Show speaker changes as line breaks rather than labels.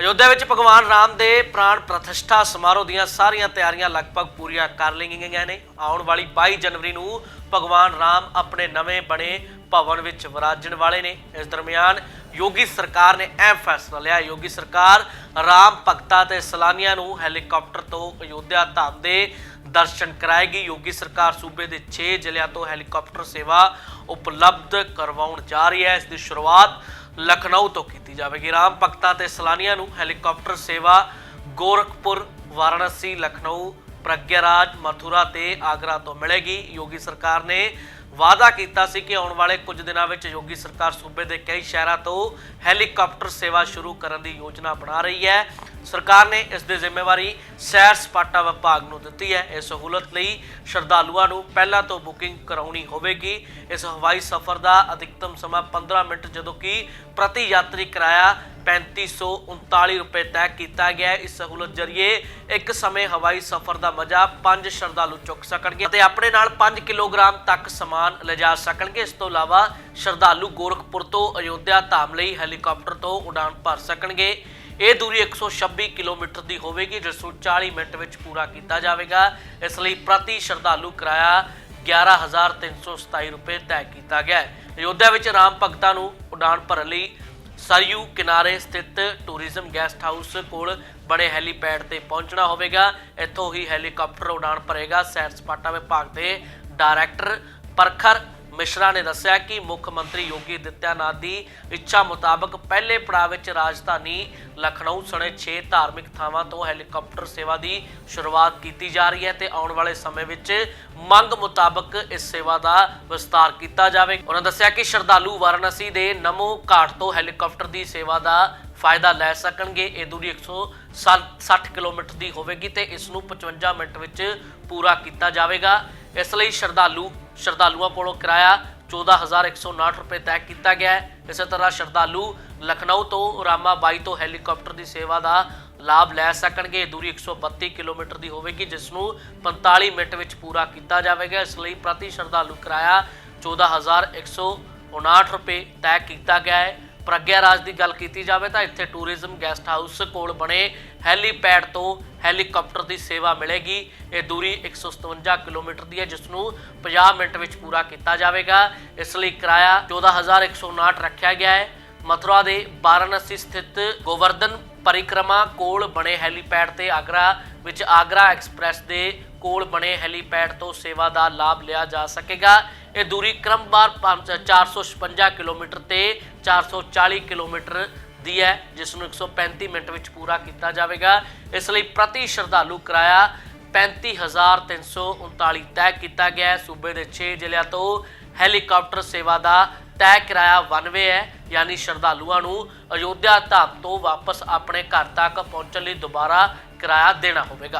ਅਯੋਧਿਆ ਵਿੱਚ ਭਗਵਾਨ ਰਾਮ ਦੇ ਪ੍ਰਾਣ ਪ੍ਰਤਿਸ਼ਠਾ ਸਮਾਰੋਹ ਦੀਆਂ ਸਾਰੀਆਂ ਤਿਆਰੀਆਂ ਲਗਭਗ ਪੂਰੀਆਂ ਕਰ ਲਈਆਂ ਗਈਆਂ ਨੇ। ਆਉਣ ਵਾਲੀ 22 ਜਨਵਰੀ ਨੂੰ ਭਗਵਾਨ ਰਾਮ ਆਪਣੇ ਨਵੇਂ ਬਣੇ ਭਵਨ ਵਿੱਚ ਵਿਰਾਜਣ ਵਾਲੇ ਨੇ। ਇਸ ਦਰਮਿਆਨ ਯੋਗੀ ਸਰਕਾਰ ਨੇ ਅਹਿਮ ਫੈਸਲਾ ਲਿਆ। ਯੋਗੀ ਸਰਕਾਰ ਰਾਮ ਭਗਤਾਂ ਤੇ ਸੈਲਾਨੀਆਂ ਨੂੰ ਹੈਲੀਕਾਪਟਰ ਤੋਂ ਅਯੋਧਿਆ ਧਾਮ ਦੇ ਦਰਸ਼ਨ ਕਰਾਏਗੀ। ਯੋਗੀ ਸਰਕਾਰ ਸੂਬੇ ਦੇ 6 ਜ਼ਿਲ੍ਹਿਆਂ ਤੋਂ ਹੈਲੀਕਾਪਟਰ ਸੇਵਾ ਉਪਲਬਧ ਕਰਵਾਉਣ ਜਾ ਰਹੀ ਹੈ। ਇਸ ਦੀ ਸ਼ੁਰੂਆਤ ਲਖਨਊ ਤੋਂ ਕੀਤੀ ਜਾਵੇਗੀ। ਰਾਮ ਭਗਤਾਂ ਤੇ ਸੈਲਾਨੀਆਂ ਨੂੰ ਹੈਲੀਕਾਪਟਰ ਸੇਵਾ, ਗੋਰਖਪੁਰ, ਵਾਰਾਣਸੀ, ਲਖਨਊ ਪ੍ਰਗਿਆਰਾਜ ਮਥੁਰਾ ਤੇ ਆਗਰਾ ਤੋਂ ਮਿਲੇਗੀ। ਯੋਗੀ ਸਰਕਾਰ ਨੇ ਵਾਅਦਾ ਕੀਤਾ ਸੀ ਕਿ ਆਉਣ ਵਾਲੇ ਕੁਝ ਦਿਨਾਂ ਵਿੱਚ ਯੋਗੀ ਸਰਕਾਰ ਸੂਬੇ ਦੇ ਕਈ ਸ਼ਹਿਰਾਂ ਤੋਂ ਹੈਲੀਕਾਪਟਰ ਸੇਵਾ ਸ਼ੁਰੂ ਕਰਨ ਦੀ ਯੋਜਨਾ ਬਣਾ ਰਹੀ ਹੈ। ਸਰਕਾਰ ਨੇ ਇਸ ਦੀ ਜ਼ਿੰਮੇਵਾਰੀ ਸੈਰ ਸਪਾਟਾ ਵਿਭਾਗ ਨੂੰ ਦਿੱਤੀ ਹੈ। ਇਹ ਸਹੂਲਤ ਲਈ ਸ਼ਰਧਾਲੂਆਂ ਨੂੰ ਪਹਿਲਾਂ ਤੋਂ ਬੁਕਿੰਗ ਕਰਾਉਣੀ ਹੋਵੇਗੀ। ਇਸ ਹਵਾਈ ਸਫ਼ਰ ਦਾ ਅਧਿਕਤਮ ਸਮਾਂ 15 ਮਿੰਟ, ਜਦੋਂ ਕਿ ਪ੍ਰਤੀ ਯਾਤਰੀ ਕਿਰਾਇਆ 3539 ਰੁਪਏ ਤੈਅ ਕੀਤਾ ਗਿਆ ਇਸ ਸਹੂਲਤ ਜ਼ਰੀਏ ਇੱਕ ਸਮੇਂ ਹਵਾਈ ਸਫ਼ਰ ਦਾ ਮਜ਼ਾ ਪੰਜ ਸ਼ਰਧਾਲੂ ਚੁੱਕ ਸਕਣਗੇ ਅਤੇ ਆਪਣੇ ਨਾਲ 5 ਕਿਲੋਗ੍ਰਾਮ ਤੱਕ ਸਮਾਨ ਲਿਜਾ ਸਕਣਗੇ। ਇਸ ਤੋਂ ਇਲਾਵਾ ਸ਼ਰਧਾਲੂ ਗੋਰਖਪੁਰ ਤੋਂ ਅਯੋਧਿਆ ਧਾਮ ਲਈ ਹੈਲੀਕਾਪਟਰ ਤੋਂ ਉਡਾਨ ਭਰ ਸਕਣਗੇ। ਇਹ ਦੂਰੀ 126 ਕਿਲੋਮੀਟਰ ਦੀ ਹੋਵੇਗੀ, ਜਿਸ ਨੂੰ 40 ਮਿੰਟ ਵਿੱਚ ਪੂਰਾ ਕੀਤਾ ਜਾਵੇਗਾ। ਇਸ ਲਈ ਪ੍ਰਤੀ ਸ਼ਰਧਾਲੂ ਕਿਰਾਇਆ 11327 ਰੁਪਏ ਤੈਅ ਕੀਤਾ ਗਿਆ ਹੈ। ਅਯੋਧਿਆ ਵਿੱਚ ਰਾਮ ਭਗਤਾਂ ਨੂੰ ਉਡਾਨ ਭਰਨ ਲਈ ਸਰਯੂ ਕਿਨਾਰੇ ਸਥਿਤ ਟੂਰਿਜ਼ਮ ਗੈਸਟ ਹਾਊਸ ਕੋਲ ਬਣੇ ਹੈਲੀਪੈਡ ਤੇ ਪਹੁੰਚਣਾ ਹੋਵੇਗਾ। ਇੱਥੋਂ ਹੀ ਹੈਲੀਕਾਪਟਰ ਉਡਾਨ ਭਰੇਗਾ ਸੈਰ ਸਪਾਟਾ ਵਿਭਾਗ ਦੇ ਡਾਇਰੈਕਟਰ ਪਰਖਰ ਮਿਸ਼ਰਾ ਨੇ ਦੱਸਿਆ ਕਿ ਮੁੱਖ ਮੰਤਰੀ ਯੋਗੀ ਦਿੱਤਿਆਨਾਥ ਦੀ ਇੱਛਾ ਮੁਤਾਬਕ ਪਹਿਲੇ ਪੜਾਅ ਵਿੱਚ ਰਾਜਧਾਨੀ ਲਖਨਊ ਸਣੇ 6 ਧਾਰਮਿਕ ਥਾਵਾਂ ਤੋਂ ਹੈਲੀਕਾਪਟਰ ਸੇਵਾ ਦੀ ਸ਼ੁਰੂਆਤ ਕੀਤੀ ਜਾ ਰਹੀ ਹੈ ਤੇ ਆਉਣ ਵਾਲੇ ਸਮੇਂ ਵਿੱਚ ਮੰਗ ਮੁਤਾਬਕ ਇਸ ਸੇਵਾ ਦਾ ਵਿਸਤਾਰ ਕੀਤਾ ਜਾਵੇਗਾ ਉਹਨਾਂ ਦੱਸਿਆ ਕਿ ਸ਼ਰਧਾਲੂ ਵਾਰਾਣਸੀ ਦੇ ਨਮੋ ਘਾਟ ਤੋਂ ਹੈਲੀਕਾਪਟਰ ਦੀ ਸੇਵਾ ਦਾ ਫਾਇਦਾ ਲੈ ਸਕਣਗੇ। ਇਹ ਦੂਰੀ 160 ਕਿਲੋਮੀਟਰ ਦੀ ਹੋਵੇਗੀ ਤੇ ਇਸ ਨੂੰ 55 ਮਿੰਟ ਵਿੱਚ ਪੂਰਾ ਕੀਤਾ ਜਾਵੇਗਾ। ਇਸ ਲਈ ਸ਼ਰਧਾਲੂ ਸ਼ਰਧਾਲੂਆਂ ਕੋਲੋਂ ਕਿਰਾਇਆ 14159 ਰੁਪਏ ਤੈਅ ਕੀਤਾ ਗਿਆ ਹੈ। ਇਸੇ ਤਰ੍ਹਾਂ ਸ਼ਰਧਾਲੂ ਲਖਨਊ ਤੋਂ ਰਾਮਾ ਬਾਈ ਤੋਂ ਹੈਲੀਕਾਪਟਰ ਦੀ ਸੇਵਾ ਦਾ ਲਾਭ ਲੈ ਸਕਣਗੇ। ਇਹ ਦੂਰੀ 132 ਕਿਲੋਮੀਟਰ ਦੀ ਹੋਵੇਗੀ, ਜਿਸ ਨੂੰ 45 ਮਿੰਟ ਵਿੱਚ ਪੂਰਾ ਕੀਤਾ ਜਾਵੇਗਾ। ਇਸ ਲਈ ਪ੍ਰਤੀ ਸ਼ਰਧਾਲੂ ਕਿਰਾਇਆ 14159 ਰੁਪਏ ਤੈਅ ਕੀਤਾ ਗਿਆ ਹੈ। ਪ੍ਰਗਿਆ ਰਾਜ ਦੀ ਗੱਲ ਕੀਤੀ ਜਾਵੇ ਤਾਂ ਇੱਥੇ ਟੂਰਿਜ਼ਮ ਗੈਸਟ ਹਾਊਸ ਕੋਲ ਬਣੇ ਹੈਲੀਪੈਡ ਤੋਂ ਹੈਲੀਕਾਪਟਰ ਦੀ ਸੇਵਾ ਮਿਲੇਗੀ। ਇਹ ਦੂਰੀ 157 ਕਿਲੋਮੀਟਰ ਦੀ ਹੈ, ਜਿਸ ਨੂੰ 50 ਮਿੰਟ ਵਿੱਚ ਪੂਰਾ ਕੀਤਾ ਜਾਵੇਗਾ। ਇਸ ਲਈ ਕਿਰਾਇਆ 14159 ਰੱਖਿਆ ਗਿਆ ਹੈ। ਮਥੁਰਾ ਦੇ ਵਾਰਾਣਸੀ ਸਥਿਤ ਗੋਵਰਧਨ ਪਰਿਕਰਮਾ ਕੋਲ ਬਣੇ ਹੈਲੀਪੈਡ ਤੇ ਆਗਰਾ ਵਿੱਚ ਆਗਰਾ ਐਕਸਪ੍ਰੈਸ ਦੇ ਕੋਲ ਬਣੇ ਹੈਲੀਪੈਡ ਤੋਂ ਸੇਵਾ ਦਾ ਲਾਭ ਲਿਆ ਜਾ ਸਕੇਗਾ। ਇਹ ਦੂਰੀ ਕ੍ਰਮਵਾਰ ਪੰਜ- 456 ਕਿਲੋਮੀਟਰ ਤੇ 440 ਕਿਲੋਮੀਟਰ ਦੀ ਹੈ, ਜਿਸ ਨੂੰ 135 ਮਿੰਟ ਵਿੱਚ ਪੂਰਾ ਕੀਤਾ ਜਾਵੇਗਾ। ਇਸ ਲਈ ਪ੍ਰਤੀ ਸ਼ਰਧਾਲੂ ਕਿਰਾਇਆ 35339 ਤੈਅ ਕੀਤਾ ਗਿਆ ਹੈ। ਸੂਬੇ ਦੇ 6 ਜ਼ਿਲ੍ਹਿਆਂ ਤੋਂ ਹੈਲੀਕਾਪਟਰ ਸੇਵਾ ਦਾ ਤੈਅ ਕਿਰਾਇਆ ਵਨ ਹੈ, ਯਾਨੀ ਸ਼ਰਧਾਲੂਆਂ ਨੂੰ ਅਯੋਧਿਆ ਧਾਮ ਤੋਂ ਵਾਪਸ ਆਪਣੇ ਘਰ ਤੱਕ ਪਹੁੰਚਣ ਲਈ ਦੁਬਾਰਾ ਕਿਰਾਇਆ ਦੇਣਾ ਹੋਵੇਗਾ।